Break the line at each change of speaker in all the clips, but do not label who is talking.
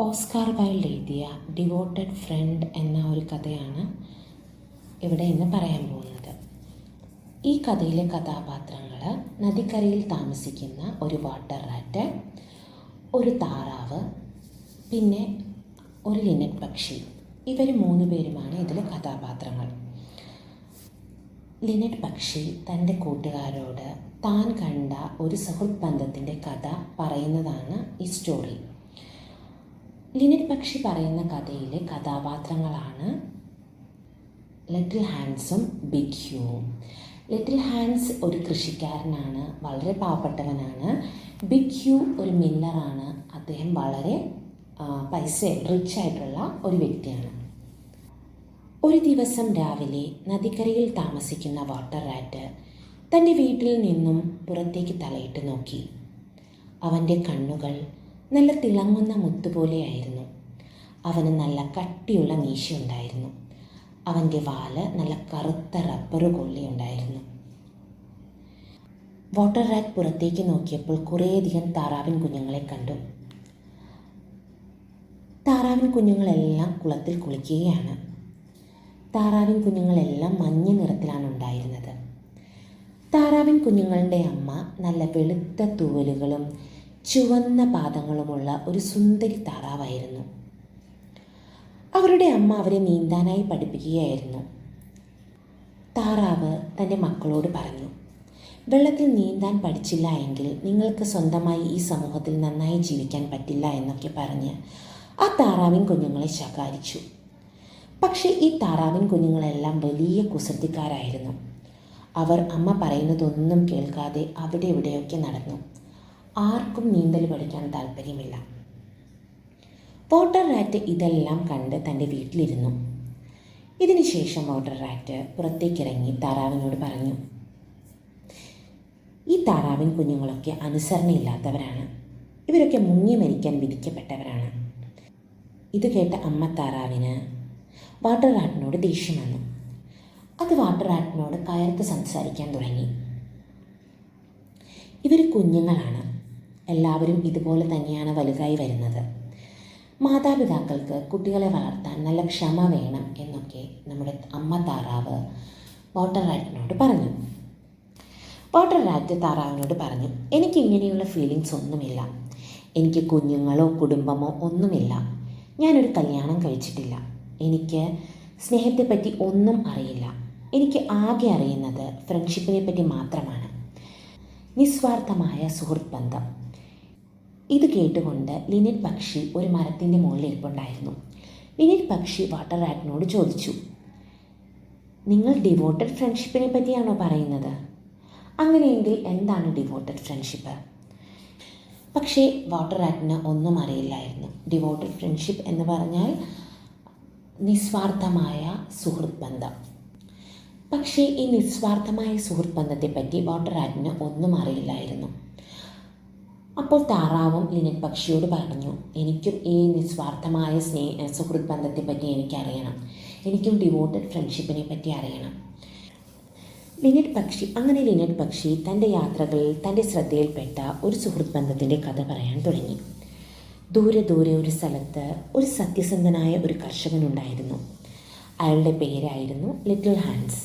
Oscar Wilde എഴുതിയ devoted friend എന്ന ഒരു കഥയാണ് ഇവിടെ ഇന്ന് പറയാൻ പോകുന്നത്. ഈ കഥയിലെ കഥാപാത്രങ്ങൾ നദിക്കരയിൽ താമസിക്കുന്ന ഒരു വാട്ടർ റാറ്റ് ഒരു താറാവ് പിന്നെ ഒരു ലിനറ്റ് പക്ഷി. ഇവർ മൂന്ന് പേരുമാണ് ഇതിലെ കഥാപാത്രങ്ങൾ. ലിനറ്റ് പക്ഷി തന്റെ കൂട്ടുകാരോട് താൻ കണ്ട ഒരു സുഹൃത്ത് ബന്ധത്തിന്റെ കഥ പറയുന്നതാണ് ഈ സ്റ്റോറി ലിനറ്റ് പക്ഷി പറയുന്ന കഥയിലെ കഥാപാത്രങ്ങളാണ് ലിറ്റിൽ ഹാൻസും ബിഗ് ഹ്യൂവും. ലിറ്റിൽ ഹാൻസ് ഒരു കൃഷിക്കാരനാണ് വളരെ പാവപ്പെട്ടവനാണ്. ബിഗ് ഹ്യൂ ഒരു മില്ലറാണ്. അദ്ദേഹം വളരെ പൈസ റിച്ച് ആയിട്ടുള്ള ഒരു വ്യക്തിയാണ്. ഒരു ദിവസം രാവിലെ നദിക്കരയിൽ താമസിക്കുന്ന വാട്ടർ റാറ്റ് തന്റെ വീട്ടിൽ നിന്നും പുറത്തേക്ക് തലയിട്ട് നോക്കി. അവന്റെ കണ്ണുകൾ നല്ല തിളങ്ങുന്ന മുത്തുപോലെയായിരുന്നു. അവന് നല്ല കട്ടിയുള്ള മീശയുണ്ടായിരുന്നു. അവന്റെ വാൽ നല്ല കറുത്ത റബ്ബർ കൊള്ളിയുണ്ടായിരുന്നു. വാട്ടർ റാക്ക് പുറത്തേക്ക് നോക്കിയപ്പോൾ കുറേയധികം താറാവിൻ കുഞ്ഞുങ്ങളെ കണ്ടു. താറാവിൻ കുഞ്ഞുങ്ങളെല്ലാം കുളത്തിൽ കുളിക്കുകയാണ്. താറാവിൻ കുഞ്ഞുങ്ങളെല്ലാം മഞ്ഞ നിറത്തിലാണ് ഉണ്ടായിരുന്നത്. താറാവിൻ കുഞ്ഞുങ്ങളുടെ അമ്മ നല്ല വെളുത്ത തൂവലുകളും ചുവന്ന പാദങ്ങളുമുള്ള ഒരു സുന്ദരി താറാവായിരുന്നു. അവരുടെ അമ്മ അവരെ നീന്താനായി പഠിപ്പിക്കുകയായിരുന്നു. താറാവ് തന്റെ മക്കളോട് പറഞ്ഞു വെള്ളത്തിൽ നീന്താൻ പഠിച്ചില്ല എങ്കിൽ നിങ്ങൾക്ക് സ്വന്തമായി ഈ സമൂഹത്തിൽ നന്നായി ജീവിക്കാൻ പറ്റില്ല എന്നൊക്കെ പറഞ്ഞ് ആ താറാവിൻ കുഞ്ഞുങ്ങളെ ശകാരിച്ചു. പക്ഷേ ഈ താറാവിൻ കുഞ്ഞുങ്ങളെല്ലാം വലിയ കുസൃതിക്കാരായിരുന്നു. അവർ അമ്മ പറയുന്നതൊന്നും കേൾക്കാതെ അവിടെ ഇവിടെയൊക്കെ നടന്നു. ആർക്കും നീന്തൽ പഠിക്കാൻ താല്പര്യമില്ല. വാട്ടർ റാറ്റ് ഇതെല്ലാം കണ്ട് തന്റെ വീട്ടിലിരുന്നു. ഇതിനുശേഷം വാട്ടർ റാറ്റ് പുറത്തേക്കിറങ്ങി താറാവിനോട് പറഞ്ഞു ഈ താറാവിൻ കുഞ്ഞുങ്ങളൊക്കെ അനുസരണയില്ലാത്തവരാണ്. ഇവരൊക്കെ മുങ്ങി മരിക്കാൻ വിധിക്കപ്പെട്ടവരാണ്. ഇത് കേട്ട അമ്മ താറാവിന് വാട്ടർ റാറ്റിനോട് ദേഷ്യം വന്നു. അത് വാട്ടർ റാറ്റിനോട് കയർത്ത് സംസാരിക്കാൻ തുടങ്ങി. ഇവർ കുഞ്ഞുങ്ങളാണ്. എല്ലാവരും ഇതുപോലെ തന്നെയാണ് വലുതായി വരുന്നത്. മാതാപിതാക്കൾക്ക് കുട്ടികളെ വളർത്താൻ നല്ല ക്ഷമ വേണം എന്നൊക്കെ നമ്മുടെ അമ്മ താറാവ് വാട്ടർ റാറ്റിനോട് പറഞ്ഞു. വാട്ടർ റാറ്റ് താറാവിനോട് പറഞ്ഞു എനിക്ക് ഇങ്ങനെയുള്ള ഫീലിങ്സ് ഒന്നുമില്ല. എനിക്ക് കുഞ്ഞുങ്ങളോ കുടുംബമോ ഒന്നുമില്ല. ഞാനൊരു കല്യാണം കഴിച്ചിട്ടില്ല. എനിക്ക് സ്നേഹത്തെപ്പറ്റി ഒന്നും അറിയില്ല. എനിക്ക് ആകെ അറിയുന്നത് ഫ്രണ്ട്ഷിപ്പിനെ പറ്റി മാത്രമാണ്. നിസ്വാർത്ഥമായ സുഹൃത്ത് ബന്ധം ഇത് കേട്ടുകൊണ്ട് ലിനിറ്റ് പക്ഷി ഒരു മരത്തിന്റെ മുകളിൽ ഇരിപ്പുണ്ടായിരുന്നു. ലിനിറ്റ് പക്ഷി വാട്ടർ റാറ്റിനോട് ചോദിച്ചു നിങ്ങൾ ഡിവോട്ടഡ് ഫ്രണ്ട്ഷിപ്പിനെ പറ്റിയാണോ പറയുന്നത്? അങ്ങനെയെങ്കിൽ എന്താണ് ഡിവോട്ടഡ് ഫ്രണ്ട്ഷിപ്പ് പക്ഷേ വാട്ടർ റാറ്റിന് ഒന്നും അറിയില്ലായിരുന്നു. ഡിവോട്ടഡ് ഫ്രണ്ട്ഷിപ്പ് എന്ന് പറഞ്ഞാൽ നിസ്വാർത്ഥമായ സുഹൃത്ത് ബന്ധം പക്ഷേ ഈ നിസ്വാർത്ഥമായ സുഹൃത്ത് ബന്ധത്തെപ്പറ്റി വാട്ടർ റാറ്റിന് ഒന്നും അറിയില്ലായിരുന്നു. അപ്പോൾ താറാവും ലിനൻ പക്ഷിയോട് പറഞ്ഞു എനിക്കും ഈ നിസ്വാർത്ഥമായ സ്നേഹ സുഹൃത്ത് ബന്ധത്തെപ്പറ്റി എനിക്കറിയണം. എനിക്കും ഡിവോട്ടഡ് ഫ്രണ്ട്ഷിപ്പിനെ പറ്റി അറിയണം. ലിനറ്റ് പക്ഷി അങ്ങനെ ലിനറ്റ് പക്ഷി തന്റെ യാത്രകളിൽ തന്റെ ശ്രദ്ധയിൽപ്പെട്ട ഒരു സുഹൃത്ത് ബന്ധത്തിന്റെ കഥ പറയാൻ തുടങ്ങി. ദൂരെ ദൂരെ ഒരു സ്ഥലത്ത് ഒരു സത്യസന്ധനായ ഒരു കർഷകനുണ്ടായിരുന്നു അയാളുടെ പേരായിരുന്നു ലിറ്റിൽ ഹാൻസ്.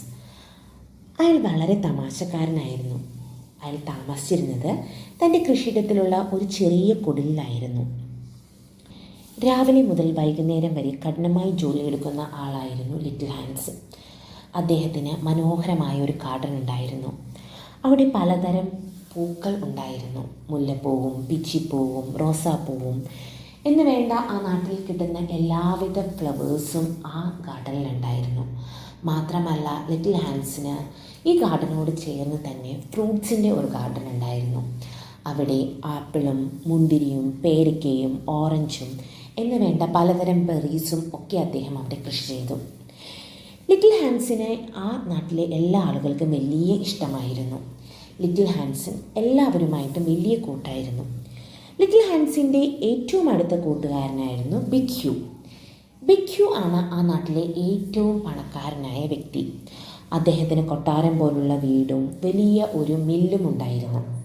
അയാൾ വളരെ തമാശക്കാരനായിരുന്നു. അയാൾ താമസിച്ചിരുന്നത് തന്റെ കൃഷിയിടത്തിലുള്ള ഒരു ചെറിയ കുടിലായിരുന്നു രാവിലെ മുതൽ വൈകുന്നേരം വരെ കഠിനമായി ജോലിയെടുക്കുന്ന ആളായിരുന്നു ലിറ്റിൽ ഹാൻസ്. അദ്ദേഹത്തിന് മനോഹരമായ ഒരു ഗാർഡൻ ഉണ്ടായിരുന്നു. അവിടെ പലതരം പൂക്കൾ ഉണ്ടായിരുന്നു. മുല്ലപ്പൂവും പിച്ചിപ്പൂവും റോസാപ്പൂവും എന്ന് വേണ്ട ആ നാട്ടിൽ കിട്ടുന്ന എല്ലാവിധ ഫ്ലവേഴ്സും ആ ഗാർഡനിലുണ്ടായിരുന്നു മാത്രമല്ല ലിറ്റിൽ ഹാൻസിന് ഈ ഗാർഡനോട് ചേർന്ന് തന്നെ ഫ്രൂട്ട്സിന്റെ ഒരു ഗാർഡൻ ഉണ്ടായിരുന്നു. അവിടെ ആപ്പിളും മുന്തിരിയും പേരക്കയും ഓറഞ്ചും എന്ന് വേണ്ട പലതരം ബെറീസും ഒക്കെ അദ്ദേഹം അവിടെ കൃഷി ചെയ്തു. ലിറ്റിൽ ഹാൻസിനെ ആ നാട്ടിലെ എല്ലാ ആളുകൾക്കും വലിയ ഇഷ്ടമായിരുന്നു. ലിറ്റിൽ ഹാൻസൻ എല്ലാവരുമായിട്ടും വലിയ കൂട്ടായിരുന്നു. ലിറ്റിൽ ഹാൻസിന്റെ ഏറ്റവും അടുത്ത കൂട്ടുകാരനായിരുന്നു ബിഗ് ഹ്യൂ ബിഗ് ഹ്യൂ ആണ് ആ നാട്ടിലെ ഏറ്റവും പണക്കാരനായ വ്യക്തി. അദ്ദേഹത്തിന് കൊട്ടാരം പോലുള്ള വീടും വലിയ ഒരു മില്ലും ഉണ്ടായിരുന്നു